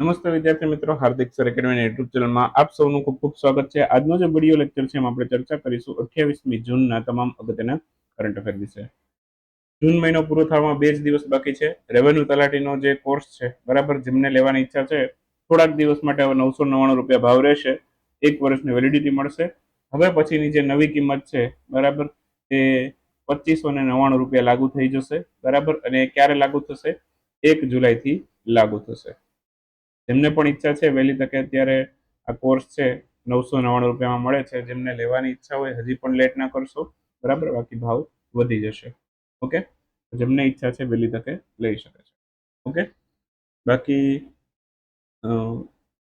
નમસ્તે વિદ્યાર્થી મિત્રો, હાર્દિક સર એકેડમી યુટ્યુબ ચેનલમાં આપ સૌનું ખૂબ ખૂબ સ્વાગત છે. આજનો જે વીડિયો લેક્ચર છે એમાં આપણે ચર્ચા કરીશું અઠ્યાવીસમી જૂનના તમામ અગત્યના કરંટ અફેર વિશે. જૂન મહિનો પૂરો થવામાં બે જ દિવસ બાકી છે. રેવન્યુ તલાટીનો જે કોર્સ છે, બરાબર, જેમને લેવાની ઈચ્છા છે, થોડાક દિવસ માટે હવે નવસો નવ્વાણું રૂપિયા ભાવ રહેશે. એક વર્ષની વેલિડિટી મળશે. હવે પછીની જે નવી કિંમત છે, બરાબર એ પચીસો ને નવ્વાણું રૂપિયા લાગુ થઈ જશે. બરાબર, અને ક્યારે લાગુ થશે? એક જુલાઈથી લાગુ થશે. જેમને પણ ઈચ્છા છે વહેલી તકે અત્યારે આ કોર્સ છે, નવસો નવ્વાણું રૂપિયામાં મળે છે. જેમને લેવાની ઈચ્છા હોય, હજી પણ લેટ ના કરશો. બરાબર? બાકી ભાવ વધી જશે. ઓકે? જેમને ઈચ્છા છે વહેલી તકે લઈ શકે છે. ઓકે? બાકી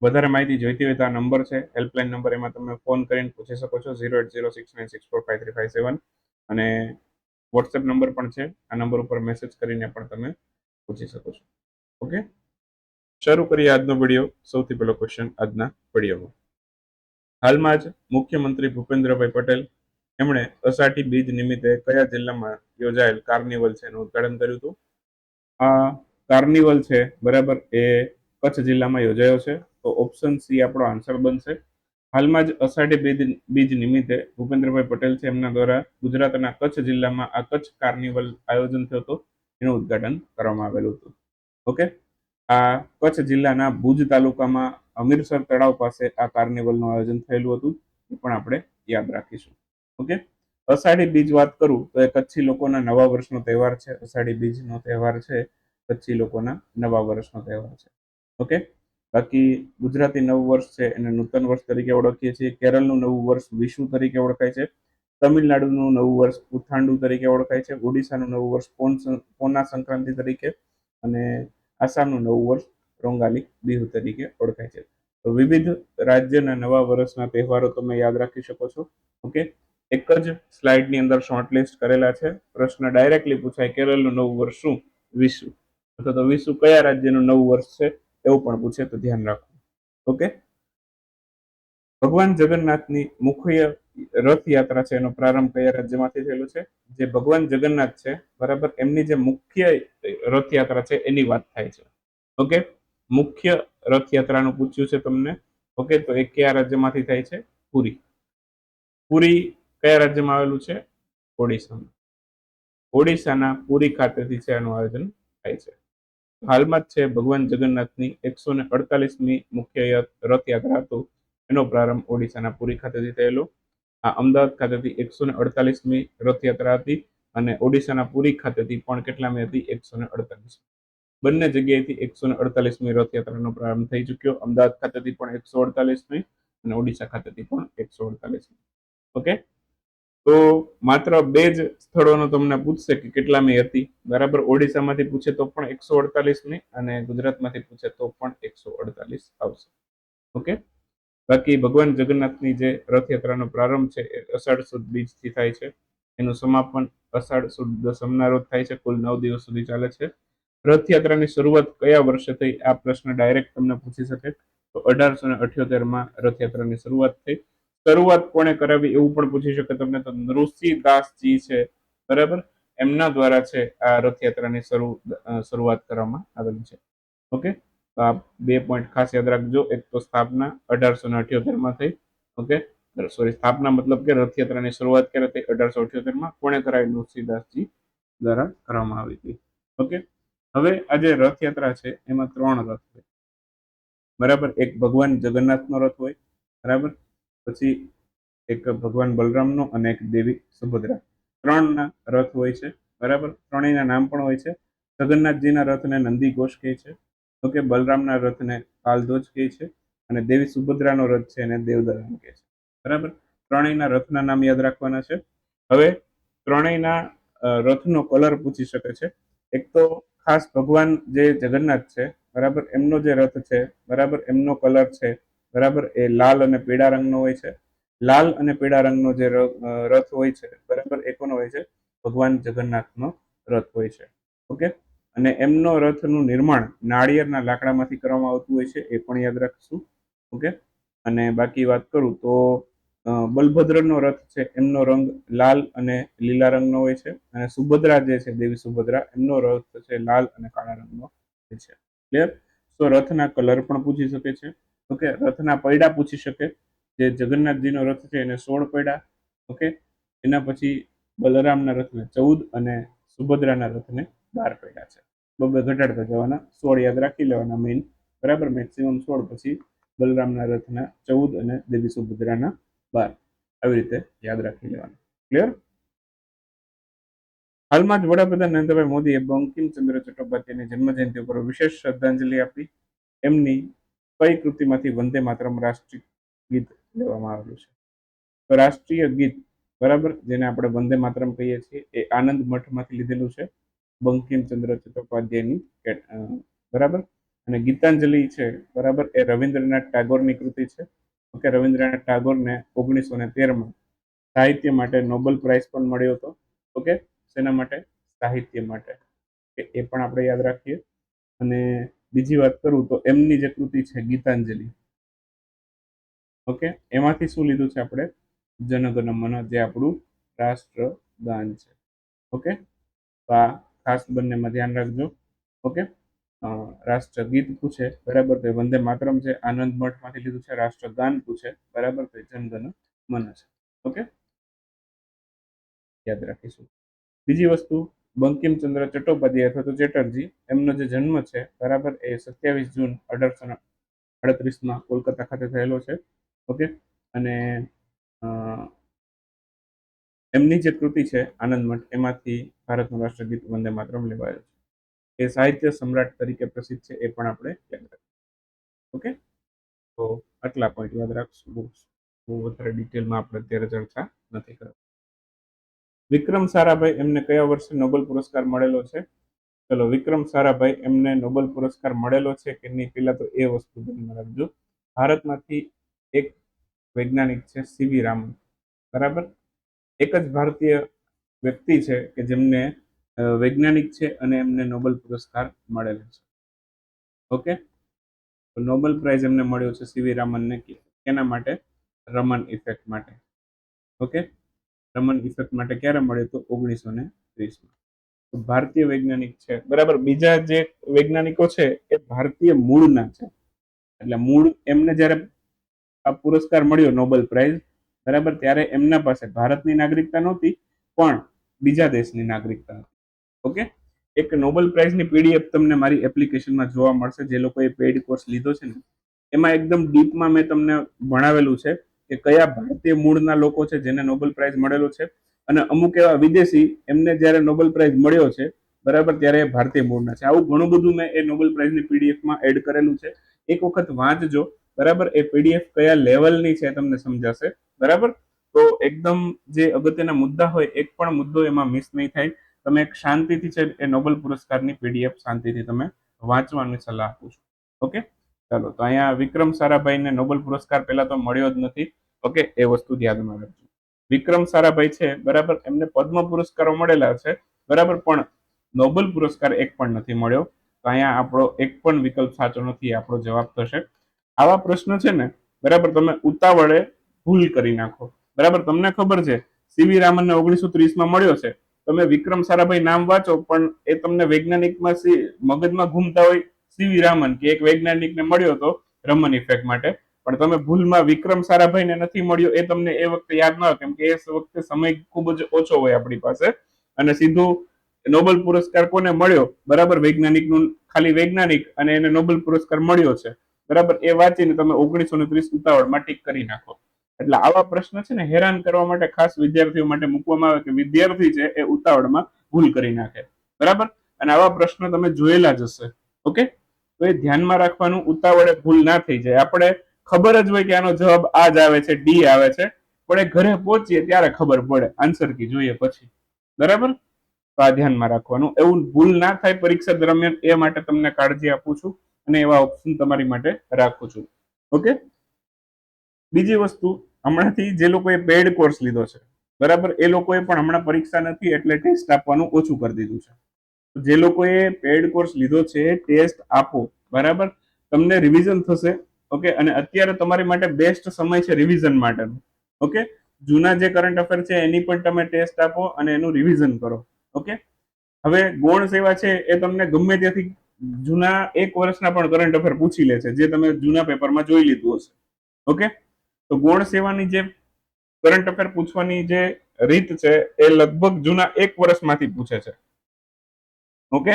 વધારે માહિતી જોઈતી હોય તો આ નંબર છે. હેલ્પલાઇન નંબર એમાં તમે ફોન કરીને પૂછી શકો છો. Zero eight zero six nine six four five three five seven. અને વોટ્સએપ નંબર પણ છે. આ નંબર ઉપર મેસેજ કરીને પણ તમે પૂછી શકો છો. ઓકે? શરૂ કરીએ આજનો વીડિયો. સૌથી પહેલો ક્વેશ્ચન આજના વિડીયોમાં. હાલમાં જ મુખ્યમંત્રી ભૂપેન્દ્રભાઈ પટેલ એમણે અષાઢી બીજ નિમિત્તે કયા જિલ્લામાં યોજાયેલ કાર્નિવલ છે એનું ઉદઘાટન કર્યું હતું? આ કાર્નિવલ છે, બરાબર, એ કચ્છ જિલ્લામાં યોજાયો છે. તો ઓપ્શન સી આપણો આન્સર બનશે. હાલમાં જ અષાઢી બીજ બીજ નિમિત્તે ભૂપેન્દ્રભાઈ પટેલ છે એમના દ્વારા ગુજરાતના કચ્છ જિલ્લામાં આ કચ્છ કાર્નિવલ આયોજન થયો હતો. એનું ઉદ્ઘાટન કરવામાં આવેલું હતું. ઓકે? આ કચ્છ જિલ્લાના ભુજ તાલુકામાં અમીરસર તળાવ પાસે આ કાર્નિવલનું આયોજન થયેલું હતું, એ પણ આપણે યાદ રાખીશું. ઓકે? અષાઢી બીજ વાત કરું તો એ કચ્છી લોકોના નવા વર્ષનો તહેવાર છે. અષાઢી બીજનો તહેવાર છે, કચ્છી લોકોના નવા વર્ષનો તહેવાર છે. ઓકે? બાકી ગુજરાતી નવું વર્ષ છે, એને નૂતન વર્ષ તરીકે ઓળખીએ છીએ. કેરળનું નવું વર્ષ વિષુ તરીકે ઓળખાય છે. તમિલનાડુનું નવું વર્ષ પુથાંડુ તરીકે ઓળખાય છે. ઓડિશાનું નવું વર્ષ પોના સંક્રાંતિ તરીકે અને આસામનું નવું વર્ષ રોંગાલી બિહુ તરીકે ઓળખાય છે. તો વિવિધ રાજ્યના નવા વર્ષના તહેવારો તમે યાદ રાખી શકો છો. ઓકે? એક જ સ્લાઇડની અંદર શોર્ટલિસ્ટ કરેલા છે. પ્રશ્ન ડાયરેક્ટલી પૂછાય કેરળનું નવું વર્ષ શું? વિશુ અથવા તો વિશુ કયા રાજ્યનું નવું વર્ષ છે એવું પણ પૂછે તો ધ્યાન રાખવું ઓકે? ભગવાન જગન્નાથની મુખ્ય રથયાત્રા છે, એનો પ્રારંભ કયા રાજ્યમાંથી થયેલો છે? જે ભગવાન જગન્નાથ છે, બરાબર? એમની જે મુખ્ય રથયાત્રા છે, એની વાત થાય છે. ઓકે? મુખ્ય રથયાત્રાનું પૂછ્યું છે તમને. ઓકે? તો એ કયા રાજ્યમાંથી થાય છે? પુરી. પુરી કયા રાજ્યમાં આવેલું છે? ઓડિશામાં. ઓડિશાના પુરી ખાતેથી છે આનું આયોજન થાય છે. હાલમાં જ છે ભગવાન જગન્નાથની એકસો ને અડતાલીસમી મુખ્ય રથયાત્રા હતું. એનો પ્રારંભ ઓડિશાના પુરી ખાતેથી થયેલો. આ અમદાવાદ ખાતેથી એકસો ને અડતાલીસમી રથયાત્રા હતી અને ઓડિશાના પુરી ખાતેથી પણ કેટલામી હતી? એકસો ને અડતાલીસ. બંને જગ્યાએથી એકસો ને અડતાલીસમી રથયાત્રાનો પ્રારંભ થઈ ચૂક્યો. અમદાવાદ ખાતેથી પણ એકસો અડતાલીસમી અને ઓડિશા ખાતેથી પણ એકસો અડતાલીસમી ઓકે? તો માત્ર બે જ સ્થળોનો તમને પૂછશે કે કેટલામી હતી? બરાબર, ઓડિશામાંથી પૂછે તો પણ એકસો અડતાલીસમી અને ગુજરાતમાંથી પૂછે તો પણ એકસો અડતાલીસ આવશે. ઓકે? બાકી ભગવાન જગન્નાથની જે રથયાત્રાનો પ્રારંભ છે, એ અષાઢ સુદ બીજથી થાય છે. એનું સમાપન અષાઢ સુદ દસમના રોજ થાય છે. કુલ નવ દિવસ સુધી ચાલે છે. રથયાત્રાની શરૂઆત કયા વર્ષે થઈ, આ પ્રશ્ન ડાયરેક્ટ તમને પૂછી શકે. તો અઢારસો ને અઠ્યોતેરમાં રથયાત્રાની શરૂઆત થઈ. શરૂઆત કોણે કરાવી એવું પણ પૂછી શકે તમને. તો નૃસિંહદાસજી છે. બરાબર? એમના દ્વારા છે આ રથયાત્રાની શરૂ શરૂઆત કરવામાં આવેલી છે. ઓકે? તો આ બે પોઈન્ટ ખાસ યાદ રાખજો, એક તો સ્થાપના અઢારસો ને અઠ્યોતેરમાં થઈ ઓકે સોરી સ્થાપના મતલબ કે રથયાત્રાની શરૂઆત ક્યારે થઈ? અઢારસો અઠ્યોતેરમાં કોણે કરાવી? નૃસિંહદાસજી દ્વારા કરવામાં આવી હતી ઓકે હવે આ જે રથયાત્રા છે, એમાં ત્રણ રથ હોય બરાબર? એક ભગવાન જગન્નાથનો રથ હોય, બરાબર? પછી એક ભગવાન બલરામનો અને એક દેવી સુભદ્રા. ત્રણના રથ હોય છે, બરાબર? ત્રણેયના નામ પણ હોય છે. જગન્નાથજીના રથને નંદી ઘોષ કહે છે. ઓકે બલરામના રથને કાલધ્વજ કહે છે અને દેવી સુભદ્રાનો રથ છે એને દેવદરામ કહે છે. બરાબર? ત્રણેયના રથના નામ યાદ રાખવાના છે. હવે ત્રણેયના રથનો કલર પૂછી શકે છે. એક તો ખાસ ભગવાન જે જગન્નાથ છે, બરાબર? એમનો જે રથ છે, બરાબર? એમનો કલર છે, બરાબર? એ લાલ અને પીળા રંગનો હોય છે. લાલ અને પીળા રંગનો જે રથ હોય છે, બરાબર? એ કોનો હોય છે ભગવાન જગન્નાથનો રથ હોય છે. ઓકે? અને એમનો રથનું નિર્માણ નાળિયેરના લાકડામાંથી કરવામાં આવતું હોય છે, એ પણ યાદ રાખીશું. ઓકે? અને બાકી વાત કરું તો બલભદ્રનો રથ છે, એમનો રંગ લાલ અને લીલા રંગનો હોય છે અને સુભદ્રા જે છે, દેવી સુભદ્રા, એમનો રથ છે લાલ અને કાળા રંગનો છે. ક્લિયર સો રથના કલર પણ પૂછી શકે છે. ઓકે? રથના પૈડા પૂછી શકે. જે જગન્નાથજીનો રથ છે, એને સોળ પૈડા. ઓકે? એના પછી બલરામના રથને ચૌદ અને સુભદ્રાના રથને બાર પડ્યા છે. બબે ઘટાડતા જવાના સોળ યાદ રાખી લેવાના મેઇન બરાબર? મેક્સિમમ સોળ પછી બલરામના રથના ચૌદ અને દેવી સુભદ્રાના બાર. આવી રીતે યાદ રાખી લેવાનું. ક્લિયર હાલમાં જ વડાપ્રધાન નરેન્દ્રભાઈ મોદીએ બંકિમચંદ્ર ચટ્ટોપાધ્યાયની જન્મજયંતિ ઉપર વિશેષ શ્રદ્ધાંજલિ આપી. એમની કઈ કૃતિમાંથી વંદે માતરમ રાષ્ટ્રીય ગીત લેવામાં આવેલું છે? તો રાષ્ટ્રીય ગીત, બરાબર? જેને આપણે વંદે માતરમ કહીએ છીએ, એ આનંદ મઠમાંથી લીધેલું છે. બંકિમચંદ્ર ચટ્ટોપાધ્યાયની બરાબર? અને ગીતાંજલિ છે, બરાબર? એ રવિન્દ્રનાથ ટાગોરની કૃતિ છે. ઓકે, રવિન્દ્રનાથ ટાગોરને ઓગણીસો ને તેરમાં સાહિત્ય માટે નોબેલ પ્રાઇઝ પણ મળ્યો હતો. ઓકે, શેના માટે? સાહિત્ય માટે. એ પણ આપણે યાદ રાખીએ. અને બીજી વાત કરું તો એમની જે કૃતિ છે, ગીતાંજલિ. ઓકે, એમાંથી શું લીધું છે આપણે? જનગણ મન, જે આપણું રાષ્ટ્રગાન છે. ઓકે, તો આ ખાસ બંનેમાં ધ્યાન રાખજો. ઓકે? રાષ્ટ્રગીત પૂછે બરાબર? તો વંદે માતરમ છે, આનંદ મઠમાંથી લીધું છે, રાષ્ટ્રગાન પૂછે બરાબર? તો જનગણ મન છે. ઓકે? યાદ રાખીશું. બીજી વસ્તુ, બંકિમચંદ્ર ચટ્ટોપાધ્યાય અથવા તો ચેટર્જી, એમનો જે જન્મ છે, બરાબર? એ સત્યાવીસ જૂન અઢારસો અડત્રીસમાં કોલકાતા ખાતે થયેલો છે. ઓકે? અને એમની જે કૃતિ છે, આનંદ મઠ, એમાંથી ભારતનું રાષ્ટ્રગીત વંદે માતરમ લેવાયો છે. એ સાહિત્ય સમ્રાટ તરીકે પ્રસિદ્ધ છે, એ પણ આપણે યાદ રાખીશું ઓકે? તો આટલા પોઈન્ટ યાદ રાખશું. બહુ વધારે ડિટેલમાં આપણે અત્યારે ચર્ચા નથી કરવી વિક્રમ સારાભાઈ એમને કયા વર્ષે નોબેલ પુરસ્કાર મળેલો છે? ચલો, વિક્રમ સારાભાઈ એમને નોબેલ પુરસ્કાર મળેલો છે કે નહીં પેલા તો એ વસ્તુ ધ્યાનમાં રાખજો. ભારતમાંથી એક વૈજ્ઞાનિક છે સીવી રામન. બરાબર? એક જ ભારતીય વ્યક્તિ છે કે જેમને વૈજ્ઞાનિક છે અને એમને નોબેલ પુરસ્કાર મળેલો છે. ઓકે? નોબેલ પ્રાઇઝ એમને મળ્યો છે સીવી રામનને કેના માટે? રમન ઇફેક્ટ માટે. ઓકે? રમન ઇફેક્ટ માટે ક્યારે મળ્યો તો ઓગણીસો ને ત્રીસમાં તો ભારતીય વૈજ્ઞાનિક છે. બરાબર, બીજા જે વૈજ્ઞાનિકો છે એ ભારતીય મૂળના છે. એટલે મૂળ એમને જ્યારે આ પુરસ્કાર મળ્યો નોબેલ પ્રાઇઝ બરાબર? ત્યારે એમના પાસે ભારતની નાગરિકતા નહોતી, પણ બીજા દેશની નાગરિકતા હતી. ઓકે? એક નોબેલ પ્રાઇઝની પીડીએફ તમને મારી એપ્લિકેશનમાં જોવા મળશે, જે લોકોએ પેઇડ કોર્સ લીધો છે ને. એમાં એકદમ ડીપમાં મેં તમને ભણાવેલું છે કે કયા ભારતીય મૂળના લોકો છે જેને નોબેલ પ્રાઇઝ મળેલો છે. અને અમુક એવા વિદેશી એમને જ્યારે નોબેલ પ્રાઇઝ મળ્યો છે, બરાબર, ત્યારે એ ભારતીય મૂળના છે. આવું ઘણું બધું મેં એ નોબેલ પ્રાઇઝની પીડીએફમાં એડ કરેલું છે. એક વખત વાંચજો બરાબર? એ પીડીએફ કયા લેવલની છે તમને સમજાશે. બરાબર? તો એકદમ જે અગત્યના મુદ્દા હોય, એક પણ મુદ્દો એમાં મિસ નહીં થાય. તમે એક શાંતિથી છે, એ નોબેલ પુરસ્કારની પીડીએફ શાંતિથી તમે વાંચવાની સલાહ આપું છું. ઓકે? ચાલો, તો અહીંયા વિક્રમ સારાભાઈને નોબેલ પુરસ્કાર પહેલા તો મળ્યો જ નથી. ઓકે? એ વસ્તુ ધ્યાનમાં રાખજો. વિક્રમ સારાભાઈ છે, બરાબર? એમને પદ્મ પુરસ્કારો મળેલા છે, બરાબર? પણ નોબેલ પુરસ્કાર એક પણ નથી મળ્યો. તો અહીંયા આપણો એક પણ વિકલ્પ સાચો નથી, આપણો જવાબ થશે. આવા પ્રશ્ન છે ને, બરાબર, તમે ઉતાવળે ભૂલ કરી નાખો. બરાબર, તમને ખબર છે સીવી રામનને ઓગણીસો ત્રીસમાં મળ્યો છે. તમે વિક્રમ સારાભાઈ નામ વાંચો, પણ એ તમને વૈજ્ઞાનિકમાં મગજમાં ઘૂમતા હોય સીવી રામન, કે એક વૈજ્ઞાનિકને મળ્યો હતો રમન ઇફેક્ટ માટે. પણ તમે ભૂલમાં વિક્રમ સારાભાઈને નથી મળ્યો એ તમને એ વખતે યાદ ન હોય, કેમ કે એ વખતે સમય ખૂબ જ ઓછો હોય આપણી પાસે. અને સીધું નોબેલ પુરસ્કાર કોને મળ્યો? બરાબર, વૈજ્ઞાનિકનું ખાલી વૈજ્ઞાનિક અને એને નોબેલ પુરસ્કાર મળ્યો છે. બરાબર? એ વાંચીને તમે ઓગણીસો ને ત્રીસ ઉતાવળમાં ટીક કરી નાખો. એટલે આવા પ્રશ્ન છે ને હેરાન કરવા માટે ખાસ વિદ્યાર્થીઓ માટે મૂકવામાં આવે કે વિદ્યાર્થી છે એ ઉતાવળમાં ભૂલ કરી નાખે. બરાબર? અને આવા પ્રશ્ન તમે જોયેલા જ હશે. ઓકે? તો એ ધ્યાનમાં રાખવાનું ઉતાવળે ભૂલ ના થઈ જાય. આપણે ખબર જ હોય કે આનો જવાબ આ જ આવે છે, ડી આવે છે. પણ એ ઘરે પહોંચીએ ત્યારે ખબર પડે. આન્સર કી જોઈએ પછી. બરાબર? તો આ ધ્યાનમાં રાખવાનું. એવું ભૂલ ના થાય પરીક્ષા દરમિયાન, એ માટે તમને કાળજી આપું છું. અને એવા ઓપ્શન તમારી માટે રાખું છું. ઓકે બીજી વસ્તુ, હમણાંથી જે લોકોએ પેડ કોર્સ લીધો છે, બરાબર? એ લોકોએ પણ હમણાં પરીક્ષા નથી એટલે ટેસ્ટ આપવાનું ઓછું કરી દીધું છે. જે લોકોએ પેડ કોર્સ લીધો છે ટેસ્ટ આપો, બરાબર? તમને રિવિઝન થશે ઓકે અને અત્યારે તમારી માટે બેસ્ટ સમય છે રિવિઝન માટેનો ઓકે જૂના જે કરંટ અફેર છે, એની પણ તમે ટેસ્ટ આપો અને એનું રિવિઝન કરો ઓકે હવે ગૌણ સેવા છે, એ તમને ગમે ત્યાંથી જૂના એક વર્ષના પણ કરંટ અફેર પૂછી લે છે, જે તમે જૂના પેપરમાં જોઈ લીધું હશે. ઓકે તો ગૌણ સેવાની જે કરંટ અફેર પૂછવાની જે રીત છે, એ લગભગ જૂના એક વર્ષમાંથી પૂછે છે. ઓકે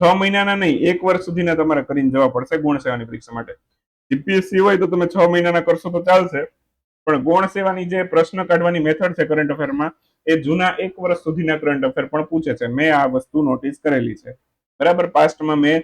છ મહિનાના નહીં, એક વર્ષ સુધીના તમારે કરીને જવા પડશે ગૌણ સેવાની પરીક્ષા માટે. જીપીએસસી હોય તો તમે છ મહિનાના કરશો તો ચાલશે, પણ ગૌણ સેવાની જે પ્રશ્ન કાઢવાની મેથડ છે કરંટ અફેરમાં એ જૂના એક વર્ષ સુધીના કરંટ અફેર પણ પૂછે છે. મેં આ વસ્તુ નોટિસ કરેલી છે. બરાબર? પાસ્ટમાં મેં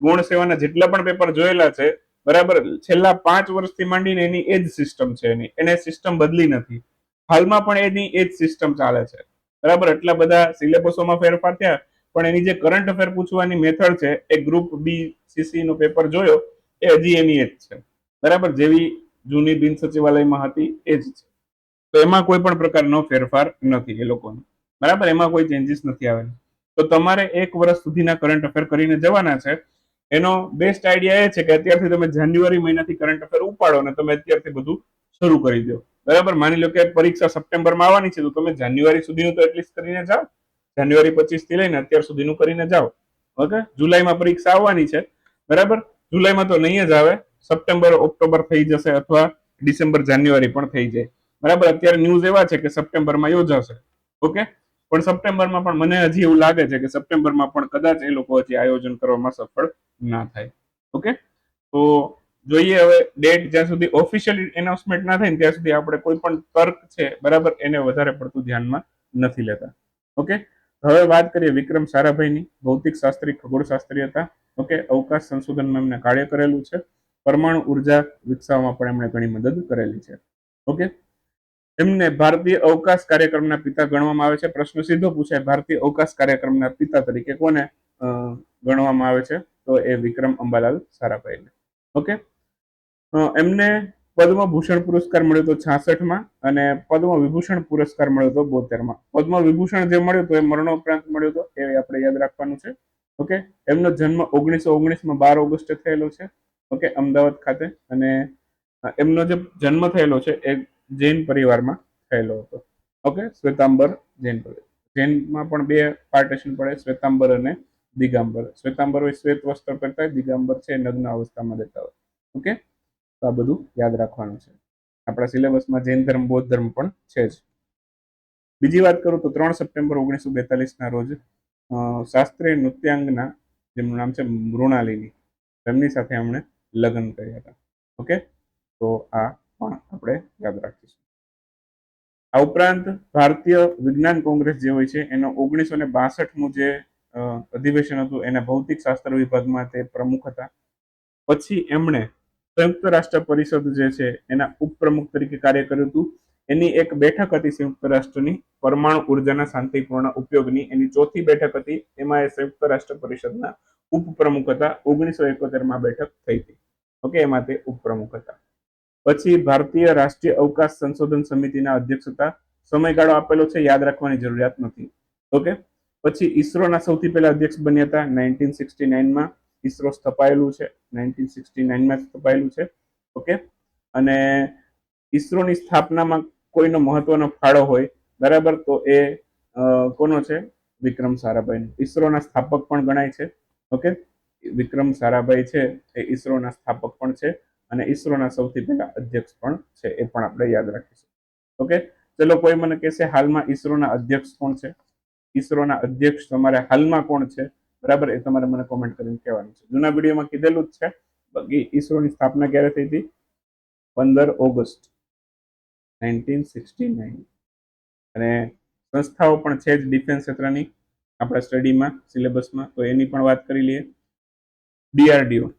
ગુણ સેવાના જેટલા પણ પેપર જોયેલા છે, બરાબર? છેલ્લા પાંચ વર્ષથી માંડીને એની એ જ સિસ્ટમ છે એની. એને સિસ્ટમ બદલી નથી. હાલમાં પણ એની એ જ સિસ્ટમ ચાલે છે. બરાબર? એટલા બધા સિલેબસોમાં ફેરફાર થયા. પણ એની જે કરંટ અફેર પૂછવાની મેથડ છે, એ ગ્રુપ બી સીસી નો પેપર જોયો, એ હજી એની એ જ છે. બરાબર? જેવી જૂની બિન સચિવાલયમાં હતી, એ જ છે. તો એમાં કોઈ પણ પ્રકારનો ફેરફાર નથી એ લોકોનો. બરાબર? એમાં કોઈ ચેન્જીસ નથી આવેલા. તો તમારે એક વર્ષ સુધીના કરંટ અફેર કરીને જવાના છે. એનો બેસ્ટ આઈડિયા એ છે કે અત્યારથી તમે જાન્યુઆરી મહિનાથી કરંટ અફેર ઉપાડો અને તમે અત્યારથી બધું શરૂ કરી દો. બરાબર? માની લો કે પરીક્ષા સપ્ટેમ્બરમાં આવવાની છે, તો તમે જાન્યુઆરી સુધીનું તો એટલીસ્ટ કરીને જાઓ. જાન્યુઆરી પચીસથી લઈને અત્યાર સુધીનું કરીને જાઓ. ઓકે? જુલાઈમાં પરીક્ષા આવવાની છે. બરાબર? જુલાઈમાં તો નહીં જ આવે. સપ્ટેમ્બર, ઓક્ટોબર થઈ જશે અથવા ડિસેમ્બર, જાન્યુઆરી પણ થઈ જાય. બરાબર? અત્યારે ન્યૂઝ એવા છે કે સપ્ટેમ્બરમાં યોજાશે. ઓકે? પણ સપ્ટેમ્બરમાં પણ મને હજી એવું લાગે છે કે સપ્ટેમ્બરમાં પણ કદાચ એ લોકો હજી આયોજન કરવામાં સફળ ના થાય. ઓકે? તો જોઈએ હવે ડેટ જ્યાં સુધી ઓફિશિયલ એનાઉન્સમેન્ટ ના થાય ત્યાં સુધી આપણે કોઈ પણ તર્ક છે, બરાબર, એને વધારે પડતું ધ્યાનમાં નથી લેતા. ઓકે? હવે વાત કરીએ વિક્રમ સારાભાઈની, ભૌતિક શાસ્ત્રી, ખગોળશાસ્ત્રી હતા. ઓકે? અવકાશ સંશોધનમાં એમને કાર્ય કરેલું છે. પરમાણુ ઊર્જા વિકસાવવામાં પણ એમણે ઘણી મદદ કરેલી છે. ઓકે? એમને ભારતીય અવકાશ કાર્યક્રમના પિતા ગણવામાં આવે છે. પ્રશ્ન સીધો પૂછાય, ભારતીય અવકાશ કાર્યક્રમના પિતા તરીકે કોને ગણવામાં આવે છે? તો એ વિક્રમ અંબાલાલ સારાભાઈને. ઓકે? એમને પદ્મભૂષણ પુરસ્કાર મળ્યો હતો છાસઠમાં અને પદ્મ વિભૂષણ પુરસ્કાર મળ્યો હતો બોતેરમાં. પદ્મ વિભૂષણ જે મળ્યો હતો એ મરણોપરાંત મળ્યો હતો એ આપણે યાદ રાખવાનું છે. ઓકે? એમનો જન્મ ઓગણીસો ઓગણીસમાં બાર ઓગસ્ટે થયેલો છે. ઓકે? અમદાવાદ ખાતે. અને એમનો જે જન્મ થયેલો છે એ જૈન પરિવારમાં થયેલો હતો. ઓકે શ્વેતાંબર જૈન પરિવાર. જૈનમાં પણ બે પાર્ટેશન પડે, શ્વેતાંબર અને દિગાંબર. શ્વેતાંબર હોય શ્વેત વસ્ત્ર પહેરતા હોય દિગાંબર છે નગ્ન અવસ્થામાં રહેતા હોય. ઓકે તો આ બધું યાદ રાખવાનું છે. આપણા સિલેબસમાં જૈન ધર્મ, બૌદ્ધ ધર્મ પણ છે જ. બીજી વાત કરું તો ત્રણ સપ્ટેમ્બર ઓગણીસો બેતાલીસના રોજ શાસ્ત્રીય નૃત્યાંગના, જેમનું નામ છે મૃણાલિની, તેમની સાથે એમણે લગ્ન કર્યા હતા. ઓકે તો આ પણ આપણે યાદ રાખીશું. આ ઉપરાંત ભારતીય વિજ્ઞાન કોંગ્રેસ જે હોય છે, એનો ઓગણીસો ને બાસઠમું જે અધિવેશન હતું, એના ભૌતિક શાસ્ત્ર વિભાગમાં તે પ્રમુખ હતા. પછી એમણે સંયુક્ત રાષ્ટ્ર પરિષદ જે છે, એના ઉપપ્રમુખ તરીકે કાર્ય કર્યું હતું. એની એક બેઠક હતી સંયુક્ત રાષ્ટ્રની, પરમાણુ ઉર્જાના શાંતિપૂર્ણ ઉપયોગની. એની ચોથી બેઠક હતી, એમાં એ સંયુક્ત રાષ્ટ્ર પરિષદના ઉપપ્રમુખ હતા. ઓગણીસો એકોતેરમાં બેઠક થઈ હતી. ઓકે, એમાં તે ઉપપ્રમુખ હતા. પછી ભારતીય રાષ્ટ્રીય અવકાશ સંશોધન સમિતિના અધ્યક્ષ હતા સમયગાળો આપેલો છે, યાદ રાખવાની જરૂરિયાત નથી. ઓકે? પછી ઈસરોના સૌથી પહેલા અધ્યક્ષ બન્યા હતા નાઇન્ટીન સિક્સટી નાઇનમાં. ઇસરો સ્થપાયેલું છે, નાઇન્ટીન સિક્સટી નાઇનમાં સ્થપાયેલું છે. ઓકે? અને ઈસરોની સ્થાપનામાં કોઈનો મહત્વનો ફાળો હોય, બરાબર, તો એ કોનો છે? વિક્રમ સારાભાઈ ઈસરોના સ્થાપક પણ ગણાય છે. ઓકે? વિક્રમ સારાભાઈ છે, એ ઈસરોના સ્થાપક પણ છે. અને ઈસરોના સૌથી પહેલા અધ્યક્ષ પણ છે, એ પણ આપણે યાદ રાખીશું. ઓકે ચલો, કોઈ મને કહેશે, હાલમાં ઈસરોના અધ્યક્ષ કોણ છે? ઈસરોના અધ્યક્ષ તમારે હાલમાં કોણ છે? બરાબર? એ તમારે મને કોમેન્ટ કરીને કહેવાનું છે. જૂના વિડીયોમાં કીધેલું જ છે, બાકી ઈસરોની સ્થાપના ક્યારે થઈ હતી? પંદર ઓગસ્ટ નાઇન્ટીન સિક્સટી નાઇન. અને સંસ્થાઓ પણ છે જ ડિફેન્સ ક્ષેત્રની. આપણા સ્ટડીમાં, સિલેબસમાં, તો એની પણ વાત કરી લઈએ. DRDO.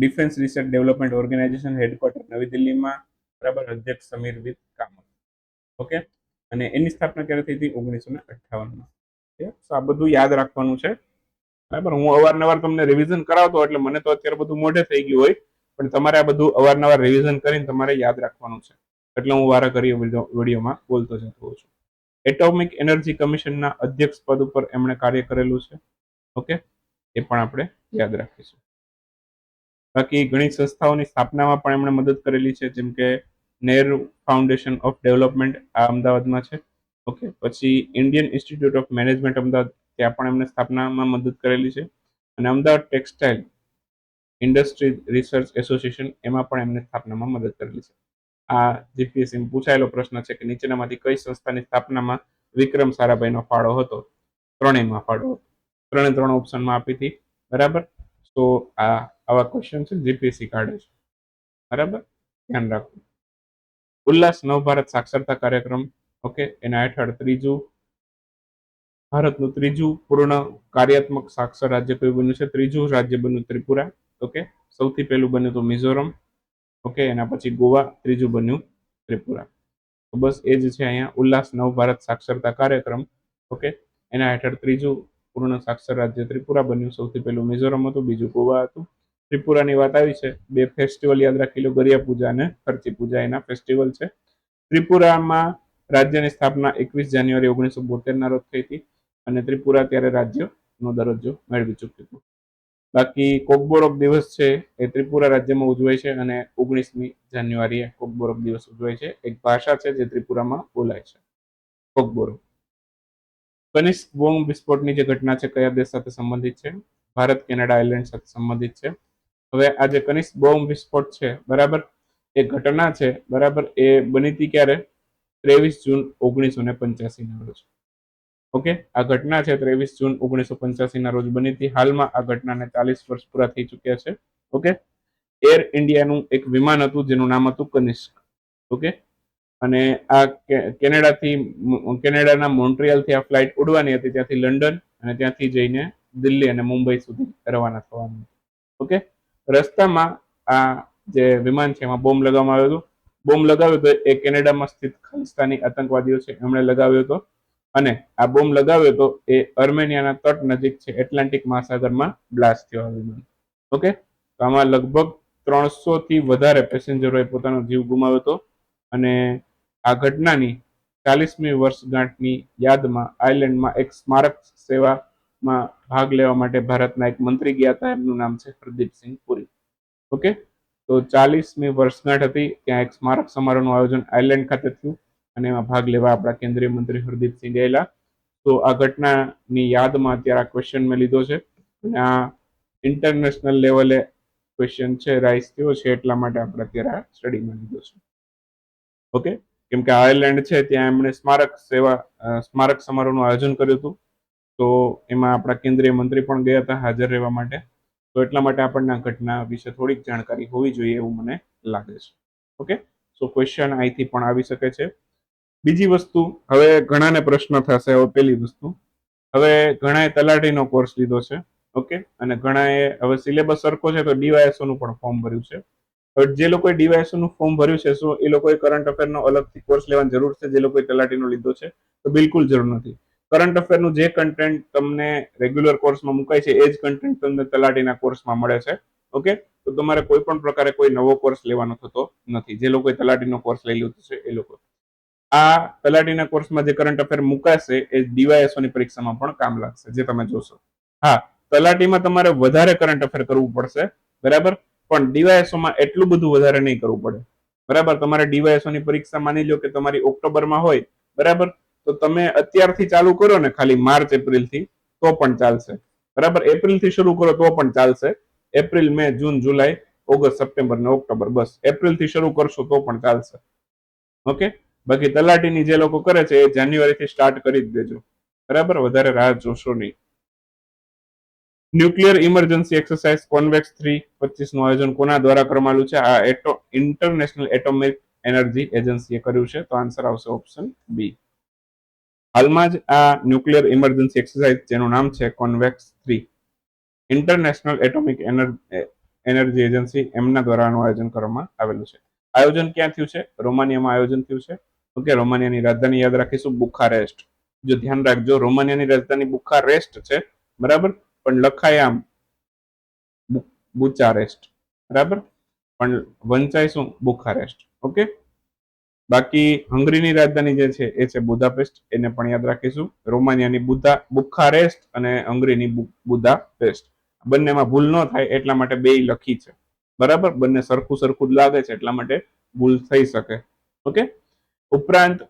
Defence research development organisation headquarter નવી દિલ્હીમાં બરાબર અધ્યક્ષ સમીર વિદ કામત. ઓકે? અને એની સ્થાપના ક્યારે થઈ હતી? ઓગણીસો ને અઠ્ઠાવનમાં તો આ બધું યાદ રાખવાનું છે. બરાબર? હું અવારનવાર તમને રિવિઝન કરાવતો એટલે મને તો અત્યારે બધું મોઢે થઈ ગયું હોય, પણ તમારે આ બધું અવારનવાર રિવિઝન કરીને તમારે યાદ રાખવાનું છે. એટલે હું વારા કરી વિડીયોમાં બોલતો જતો હોઉં છું. એટોમિક એનર્જી કમિશનના અધ્યક્ષ પદ ઉપર એમણે કાર્ય કરેલું છે. ઓકે? એ પણ આપણે યાદ રાખીશું. બાકી ઘણી સંસ્થાઓની સ્થાપનામાં પણ એમણે મદદ કરેલી છે, જેમ કે નેહરુ ફાઉન્ડેશન ઓફ ડેવલપમેન્ટ આ અમદાવાદમાં છે. ઓકે, પછી Indian institute of management Ahmedabad, ત્યાં પણ એમને સ્થાપનામાં મદદ કરેલી છે. અને Ahmedabad textile industry research association એમાં પણ એમને સ્થાપનામાં મદદ કરેલી છે. આ જીપીએસસી પૂછાયેલો પ્રશ્ન છે કે નીચેનામાંથી કઈ સંસ્થાની સ્થાપનામાં વિક્રમ સારાભાઈનો ફાળો હતો? ત્રણેયમાં ફાળો હતો. ત્રણે ત્રણ ઓપ્શનમાં આપી હતી. બરાબર? તો આ આવા ક્વેશ્ચન છે જીપીએસસી કાઢે છે. બરાબર? ધ્યાન રાખો. ઉલ્લાસ નવ ભારત સાક્ષરતા કાર્યક્રમ ઓકે એના હેઠળ ત્રીજું, ભારતનું ત્રીજું પૂર્ણ કાર્યાત્મક સાક્ષર રાજ્ય કયું બન્યું છે? ત્રીજું રાજ્ય બન્યું ત્રિપુરા ઓકે સૌથી પહેલું બન્યું તો મિઝોરમ ઓકે એના પછી ગોવા, ત્રીજું બન્યું ત્રિપુરા. તો બસ એ જ છે અહીંયા, ઉલ્લાસ નવ ભારત સાક્ષરતા કાર્યક્રમ ઓકે એના હેઠળ ત્રીજું પૂર્ણ સાક્ષર રાજ્ય ત્રિપુરા બન્યું. સૌથી પહેલું મિઝોરમ હતું, બીજું ગોવા હતું. ત્રિપુરાની વાત આવી છે. બે ફેસ્ટિવલ યાદ રાખી લો ગરિયા પૂજા અને ખર્ચી પૂજા. એના ફેસ્ટિવલ છે. ત્રિપુરામાં રાજ્યની સ્થાપના એકવીસ જાન્યુઆરી ઓગણીસો બોતેરના રોજ થઈ હતી અને ત્રિપુરા ત્યારે રાજ્યનો દરજ્જો મેળવી ચૂક્યું હતું. બાકી કોકબોરોક દિવસ છે એ ત્રિપુરા રાજ્યમાં ઉજવાય છે અને ઓગણીસમી જાન્યુઆરીએ કોકબોરોક દિવસ ઉજવાય છે. એક ભાષા છે જે ત્રિપુરામાં બોલાય છે. કોકબોરોક કનિષ્ક બોમ્બ વિસ્ફોટની જે ઘટના છે કયા દેશ સાથે સંબંધિત છે? ભારત, કેનેડા આઇલેન્ડ સાથે સંબંધિત છે. હવે આ જે કનિષ્ક બોમ્બ વિસ્ફોટ છે, બરાબર? એ ઘટના છે, બરાબર? એ બની હતી ક્યારે? ત્રેવીસ જૂન ઓગણીસો ને પંચ્યાસી ના રોજ. ઓકે? આ ઘટના છે ત્રેવીસ જૂન ઓગણીસો પંચ્યાસી ના રોજ બની હતી. હાલમાં આ ઘટનાને ચાલીસ વર્ષ પૂરા થઈ ચુક્યા છે. ઓકે? એર ઇન્ડિયાનું એક વિમાન હતું, જેનું નામ હતું કનિષ્ક. ઓકે? અને આ કેનેડાથી કેનેડાના મોન્ટ્રિયલથી આ ફ્લાઇટ ઉડવાની હતી. ત્યાંથી લંડન અને ત્યાંથી જઈને દિલ્હી અને મુંબઈ સુધી રવાના થવાનું ઓકે? રસ્તામાં આ જે વિમાન છે, એમાં બોમ્બ લગાવવામાં આવ્યો હતો. બોમ્બ લગાવ્યો હતો એ કેનેડામાં સ્થિત ખાલિસ્તાની આતંકવાદીઓ છે, એમણે લગાવ્યો હતો. અને આ બોમ્બ લગાવ્યો હતો એ અર્મેનિયાના તટ નજીક છે, એટલાન્ટિક મહાસાગરમાં બ્લાસ્ટ થયો વિમાન. ઓકે? તો આમાં લગભગ ત્રણસો થી વધારે પેસેન્જરોએ પોતાનો જીવ ગુમાવ્યો હતો. અને આ ઘટનાની ચાલીસમી વર્ષગાંઠની યાદમાં આયર્લેન્ડમાં એક સ્મારક સેવામાં ભાગ લેવા માટે ભારતના એક મંત્રી ગયા હતા. એમનું નામ છે પ્રદીપસિંહ પુરી. ઓકે? તો ચાલીસમી વર્ષગાંઠ હતી. ત્યાં એક સ્મારક સમારોહનું આયોજન આયર્લેન્ડ ખાતે થયું અને એમાં ભાગ લેવા આપણા કેન્દ્રીય મંત્રી હરદીપસિંહ ગયેલા તો આ ઘટનાની યાદમાં અત્યારે આ ક્વેશ્ચન મેં લીધો છે. અને આ ઇન્ટરનેશનલ લેવલે ક્વેશ્ચન છે રાઇસ થયો છે એટલા માટે આપણે અત્યારે આ સ્ટડીમાં લીધો છે. ઓકે? કેમ કે આયર્લેન્ડ છે, ત્યાં એમણે સ્મારક સેવા સ્મારક સમારોહનું આયોજન કર્યું હતું. તો એમાં આપણા કેન્દ્રીય મંત્રી પણ ગયા હતા હાજર રહેવા માટે. તો એટલા માટે આપણને આ ઘટના વિશે થોડીક જાણકારી હોવી જોઈએ એવું મને લાગે છે. ઓકે? સો ક્વેશ્ચન અહીંથી પણ આવી શકે છે. બીજી વસ્તુ, હવે ઘણાને પ્રશ્ન થશે, હવે પેલી વસ્તુ. હવે ઘણાએ તલાટીનો કોર્સ લીધો છે, ઓકે? અને ઘણાએ, હવે સિલેબસ સરખો છે તો ડીવાયએસઓ નું પણ ફોર્મ ભર્યું છે. જે લોકોએ ડીવાયએસઓ નું ફોર્મ ભર્યું છે, શું એ લોકોએ કરંટ અફેરનો અલગથી કોર્સ લેવાની જરૂર છે, જે લોકોએ તલાટીનો લીધો છે? તો બિલકુલ જરૂર નથી. કરંટ અફેરનું જે કન્ટેન્ટ તમને રેગ્યુલર કોર્સમાં મુકાય છે, એ જ કન્ટેન્ટ તમને તલાટીના કોર્સમાં મળે છે. ઓકે તો તમારે કોઈ પણ પ્રકારે કોઈ નવો કોર્સ લેવાનો થતો નથી. જે લોકોએ તલાટીનો કોર્સ લઈ લીધો છે, એ લોકો. આ તલાટીના કોર્સમાં જે કરંટ અફેર મુકાશે, એ ડીવાયએસઓની પરીક્ષામાં પણ કામ લાગશે, જે તમે જોશો. હા, તલાટીમાં તમારે વધારે કરંટ અફેર કરવું પડશે, બરાબર? પણ ડીવાયએસઓમાં એટલું બધું વધારે નહીં કરવું પડે. બરાબર? તમારે ડીવાયએસઓની પરીક્ષા માની લો કે તમારી ઓક્ટોબરમાં હોય, બરાબર? તો તમે અત્યારથી ચાલુ કરો ને ખાલી માર્ચ એપ્રિલથી તો પણ ચાલશે. બરાબર? એપ્રિલથી શરૂ કરો તો પણ ચાલશે. એપ્રિલ, મે, જૂન, જુલાઈ, ઓગસ્ટ, સપ્ટેમ્બર ને ઓક્ટોબર, બસ. એપ્રિલથી શરૂ કરશો તો પણ ચાલશે. ઓકે? બાકી તલાટીની જે લોકો કરે છે એ જાન્યુઆરી થી સ્ટાર્ટ કરી જ દેજો. બરાબર? વધારે રાહ જોશો નહીં. Nuclear emergency exercise ConvEx three પચીસનું આયોજન કોના દ્વારા કરવામાં છે? આ ઇન્ટરનેશનલ એટોમિક એનર્જી એજન્સીએ કર્યું છે. તો આન્સર આવશે ઓપ્શન બી. હાલમાં જ આ ન્યુક્લિયર ઇમરજન્સી એક્સરસાઇઝ, જેનું નામ છે ConvEx three. International atomic energy agency, એમના દ્વારા આનું આયોજન કરવામાં આવેલું છે. આયોજન ક્યાં થયું છે? રોમાનિયામાં આયોજન થયું છે? ઓકે, રોમાનિયાની રાજધાની યાદ રાખીશું બુખારેસ્ટ જો ધ્યાન રાખજો, રોમાનિયાની રાજધાની બુખારેસ્ટ છે, બરાબર? પણ લખાય આમ બુચારેસ્ટ બરાબર? પણ વંચાય શું બુખારેસ્ટ ઓકે? બાકી હંગરીની રાજધાની જે છે, એ છે બુદાપેસ્ટ. એને પણ યાદ રાખીશું. રોમાનિયાની બુધા બુખારેસ્ટ અને હંગરીની બુદાપેસ્ટ. બંનેમાં ભૂલ ન થાય એટલા માટે બે લખી છે. બરાબર? બંને સરખું સરખું જ લાગે છે એટલા માટે ભૂલ થઈ શકે. ઓકે? ઉપરાંત,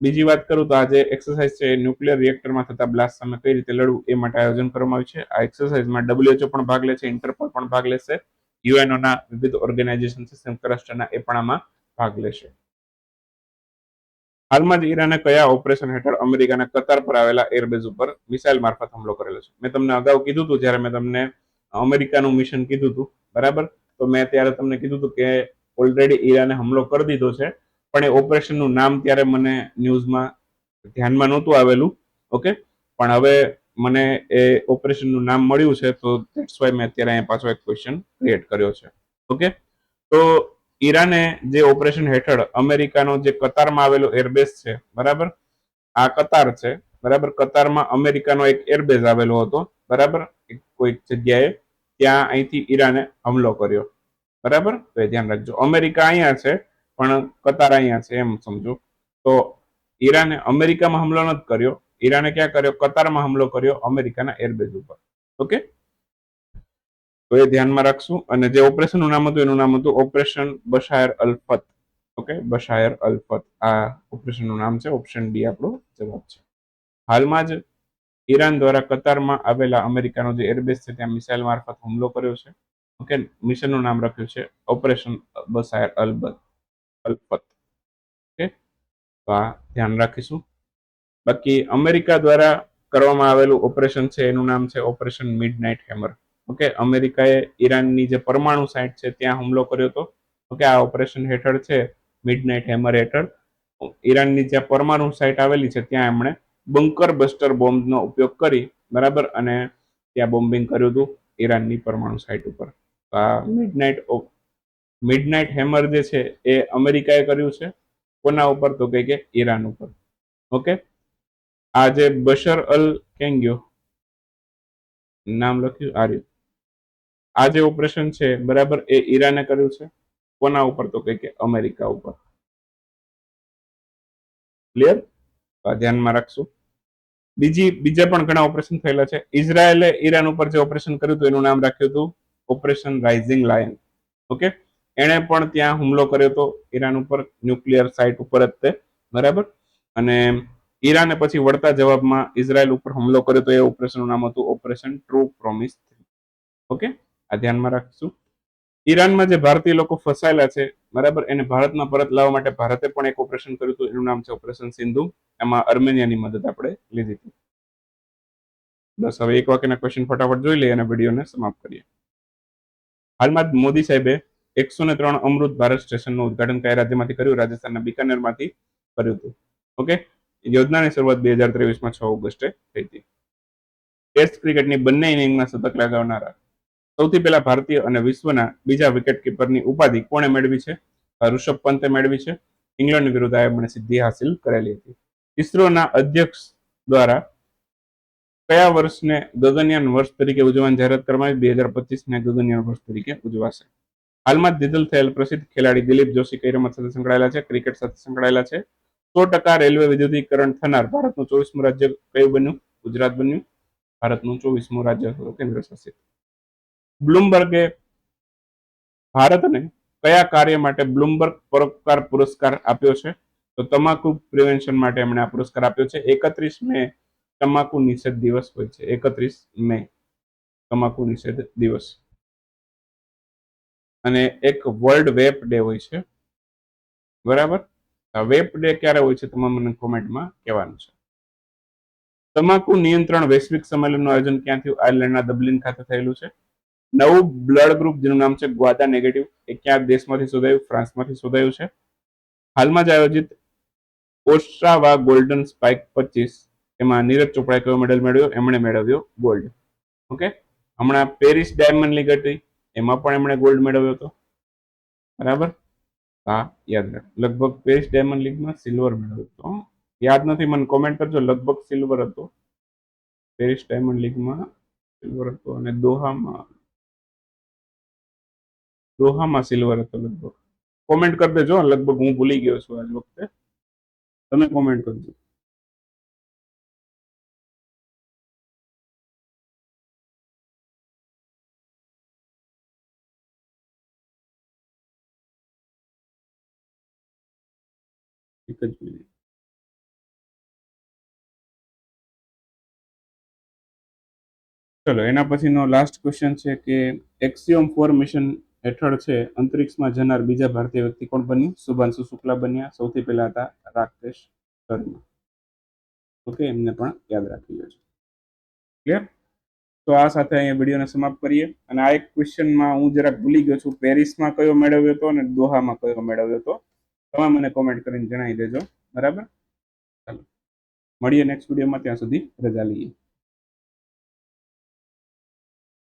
બીજી વાત કરું તો આજે એક્સરસાઇઝ છે ન્યુક્લિયર રિએક્ટરમાં થતા બ્લાસ્ટ સામે કઈ રીતે લડવું એ માટે આયોજન કરવામાં આવ્યું છે. આ એક્સરસાઇઝમાં ડબ્લ્યુએચઓ પણ ભાગ લે છે ઇન્ટરપોલ પણ ભાગ લેશે યુએનઓના વિવિધ ઓર્ગેનાઇઝેશન છે, સંયુક્ત રાષ્ટ્રના એ પણ આમાં ભાગ લેશે. હાલમાં જ ઈરાને કયા ઓપરેશન હેઠળ અમેરિકાના કતાર પર આવેલા એરબેઝ ઉપર મિસાઇલ મારફત હુમલો કરેલો છે? મેં તમને અગાઉ કીધું હતું, જ્યારે મેં તમને અમેરિકાનું મિશન કીધું હતું, બરાબર? તો મેં ત્યારે તમને કીધું હતું કે ઓલરેડી ઈરાને હુમલો કરી દીધો છે, પણ એ ઓપરેશનનું નામ ત્યારે મને ન્યૂઝમાં ધ્યાનમાં નહોતું આવેલું, ઓકે? પણ હવે મને એ ઓપરેશનનું નામ મળ્યું છે, તો દેટ્સ વાય મેં અત્યારે અહીંયા પાછો એક ક્વેશ્ચન ક્રિએટ કર્યો છે, ઓકે? તો ઈરાને જે ઓપરેશન હેઠળ અમેરિકાનો જે કતારમાં આવેલો એરબેઝ છે, બરાબર? આ કતાર છે, બરાબર? કતારમાં અમેરિકાનો એક એરબેઝ આવેલો હતો, બરાબર? કોઈક જગ્યાએ ત્યાં અહીંથી ઈરાને હુમલો કર્યો, બરાબર? તો એ ધ્યાન રાખજો. અમેરિકા અહીંયા છે, પણ કતાર અહીંયા છે, એમ સમજો. તો ઈરાને અમેરિકામાં હમલો નથી કર્યો. ઈરાને ક્યાં કર્યો? કતારમાં હુમલો કર્યો અમેરિકાના એરબેઝ ઉપર. ઓકે? તો એ ધ્યાનમાં રાખશું. અને જે ઓપરેશનનું નામ હતું, એનું નામ હતું ઓપરેશન બશાયર અલ્ફત ઓકે બશાયર અલ્ફત આ ઓપરેશનનું નામ છે. ઓપ્શન ડી આપણો જવાબ છે. હાલમાં જ ઈરાન દ્વારા કતારમાં આવેલા અમેરિકાનો જે એરબેઝ છે, ત્યાં મિસાઇલ મારફત હુમલો કર્યો છે. ઓકે મિશનનું નામ રાખ્યું છે ઓપરેશન બસાયર અલબત અલ્પત ઓકે તો આ ધ્યાન રાખીશું. બાકી અમેરિકા દ્વારા કરવામાં આવેલું ઓપરેશન છે, એનું નામ છે operation midnight hammer okay, અમેરિકાએ ઈરાનની જે પરમાણુ સાઇટ છે, ત્યાં હુમલો કર્યો હતો. ઓકે, આ ઓપરેશન હેઠળ છે મિડનાઇટ હેમર હેઠળ. ઈરાનની જ્યાં પરમાણુ સાઇટ આવેલી છે, ત્યાં એમણે બંકર બસ્ટર બોમ્બનો ઉપયોગ કરી, બરાબર? અને ત્યાં બોમ્બિંગ કર્યું હતું ઈરાનની પરમાણુ સાઇટ ઉપર. આ midnight midnight midnight hammer જે છે, એ અમેરિકાએ કર્યું છે, કોના ઉપર? તો કે ઈરાન ઉપર. ઓકે? આ જે બશર અલ કેંગ્યો નામ લખ્યું? આર્યું આ જે ઓપરેશન છે, બરાબર, એ ઈરાને કર્યું છે? કોના ઉપર તો કે અમેરિકા ઉપર? ક્લિયર ધ્યાનમાં રાખશું. બીજી, બીજા પણ ઘણા ઓપરેશન થયેલા છે. ઇઝરાયેલે ઈરાન ઉપર જે ઓપરેશન કર્યું હતું, એનું નામ રાખ્યું હતું ઓપરેશન રાઇઝિંગ લાયન ઓકે એણે પણ ત્યાં હુમલો કર્યો હતો, ઈરાન ઉપર ન્યુક્લિયર સાઇટ ઉપર જ તે. બરાબર? અને ઈરાને પછી વળતા જવાબમાં ઇઝરાયલ ઉપર હુમલો કર્યો તો એ ઓપરેશનનું નામ હતું ઓપરેશન ટ્રુ પ્રોમિસ ઓકે આ ધ્યાનમાં રાખીશું. ઈરાનમાં જે ભારતીય લોકો ફસાયેલા છે, બરાબર, એને ભારતમાં પરત લાવવા માટે ભારતે પણ એક ઓપરેશન કર્યું હતું, એનું નામ છે ઓપરેશન સિંધુ. એમાં અર્મેનિયાની મદદ આપણે લીધી હતી. બસ, હવે એક વાક્યના ક્વેશ્ચન ફટાફટ જોઈ લઈએ અને વિડીયોને સમાપ્ત કરીએ. હાલમાં મોદી સાહેબે એકસો ને ત્રણ અમૃત ભારત સ્ટેશનનું ઉદઘાટન કયા રાજ્યમાંથી કર્યું? રાજસ્થાનના બિકાનેરમાંથી કર્યું હતું. ઓકે? યોજનાની શરૂઆત બે હજાર ત્રેવીસમાં છ ઓગસ્ટે થઈ હતી. ટેસ્ટ ક્રિકેટની બંને ઇનિંગમાં શતક લગાવનારા સૌથી પહેલા ભારતીય અને વિશ્વના બીજા વિકેટ કીપરની ઉપાધિ કોણે મેળવી છે? ઋષભ પંતે મેળવી છે. ઇંગ્લેન્ડ વિરુદ્ધ આ એમણે સિદ્ધિ હાસિલ કરેલી હતી. ઇસરોના અધ્યક્ષ દ્વારા કયા વર્ષને ગગનયાન વર્ષ તરીકે ઉજવવાની જાહેરાત કરવામાં આવી? બે હજાર પચીસને ગગનયાન વર્ષ તરીકે ઉજવાશે. હાલમાં જ દિદલ થયેલ પ્રસિદ્ધ ખેલાડી દિલીપ જોશી કઈ રમત સાથે સંકળાયેલા છે? ક્રિકેટ સાથે સંકળાયેલા છે. સો ટકા રેલવે વિદ્યુતીકરણ થનાર ભારતનું ચોવીસમું રાજ્ય કયું બન્યું? ગુજરાત બન્યું. ભારતનું ચોવીસમું રાજ્ય કેન્દ્ર શાસિત. બ્લુમબર્ગે ભારતને કયા કાર્ય માટે બ્લુમબર્ગ પરોપકાર પુરસ્કાર આપ્યો છે? તો તમાકુ પ્રિવેન્શન માટે એમણે આ પુરસ્કાર આપ્યો છે. એકત્રીસ મે તમાકુ નિષેધ દિવસ હોય છે. એકત્રીસ મે તમાકુ નિષેધ દિવસ. અને એક વર્લ્ડ વેપ ડે હોય છે. બરાબર? વેપ ડે ક્યારે હોય છે તમામ મને કોમેન્ટમાં કહેવાનું છે. તમાકુ નિયંત્રણ વૈશ્વિક સંમેલનનું આયોજન ક્યાં થયું? આયર્લેન્ડના દબલિન ખાતે થયેલું છે. નવું બ્લડ ગ્રુપ જેનું નામ છે ગ્વાદા નેગેટિવ એ ક્યાં દેશમાંથી શોધાયું, ફ્રાન્સમાંથી શોધાયું છે. હાલમાં જ આયોજિત ઓસ્ટ્રાવા ગોલ્ડન સ્પાઇક પચીસ, એમાં નીરજ ચોપડાએ કયો મેડલ મેળવ્યો? એમણે મેળવ્યો ગોલ્ડ ઓકે? હમણાં પેરિસ ડાયમંડ લીગ હતી, એમાં પણ એમણે ગોલ્ડ મેળવ્યો હતો. બરાબર? હા, યાદ રાખ. લગભગ પેરિસ ડાયમંડ લીગમાં સિલ્વર મેળવ્યો હતો. યાદ નથી, મને કોમેન્ટ કરજો. લગભગ સિલ્વર હતો. પેરિસ ડાયમંડ લીગમાં સિલ્વર હતો અને દોહામાં દોહામાં સિલ્વર હતો લગભગ. કોમેન્ટ કરી દેજો લગભગ હું ભૂલી ગયો છું આજ વખતે. તમે કોમેન્ટ કરજો. એક જ મિનિટ. ચલો, એના પછીનો લાસ્ટ ક્વેશ્ચન છે કે એક્સિયમ ફોર્મેશન હેઠળ છે, અંતરિક્ષમાં જનાર બીજા ભારતીય વ્યક્તિ કોણ બન્યું? શુભાંશુ શુક્લા બન્યા. સૌથી પહેલા હતા રાકેશ શર્મા. ઓકે, એમને પણ યાદ રાખી લેજો. ક્લિયર તો આ સાથે અહીંયા વિડીયોને સમાપ્ત કરીએ. અને આ એક ક્વેશ્ચનમાં હું જરાક ભૂલી ગયો છું. પેરિસમાં કયો મેળવ્યો હતો અને દોહામાં કયો મેળવ્યો હતો? તમે મને કોમેન્ટ કરીને જણાવી દેજો. બરાબર? ચાલો. મળીએ નેક્સ્ટ વિડીયોમાં ત્યાં સુધી રજા લઈએ.